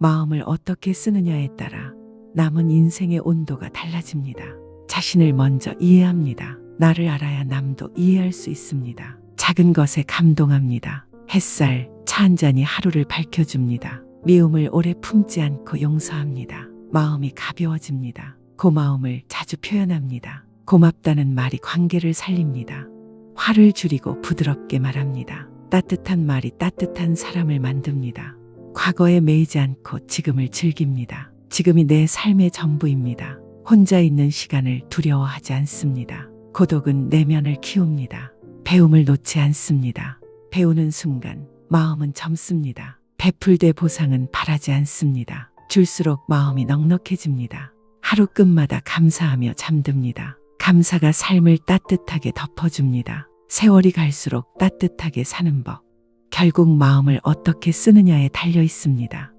마음을 어떻게 쓰느냐에 따라 남은 인생의 온도가 달라집니다. 자신을 먼저 이해합니다. 나를 알아야 남도 이해할 수 있습니다. 작은 것에 감동합니다. 햇살, 차 한 잔이 하루를 밝혀줍니다. 미움을 오래 품지 않고 용서합니다. 마음이 가벼워집니다. 고마움을 자주 표현합니다. 고맙다는 말이 관계를 살립니다. 화를 줄이고 부드럽게 말합니다. 따뜻한 말이 따뜻한 사람을 만듭니다. 과거에 매이지 않고 지금을 즐깁니다. 지금이 내 삶의 전부입니다. 혼자 있는 시간을 두려워하지 않습니다. 고독은 내면을 키웁니다. 배움을 놓지 않습니다. 배우는 순간 마음은 젊습니다. 베풀되 보상은 바라지 않습니다. 줄수록 마음이 넉넉해집니다. 하루 끝마다 감사하며 잠듭니다. 감사가 삶을 따뜻하게 덮어줍니다. 세월이 갈수록 따뜻하게 사는 법. 결국 마음을 어떻게 쓰느냐에 달려 있습니다.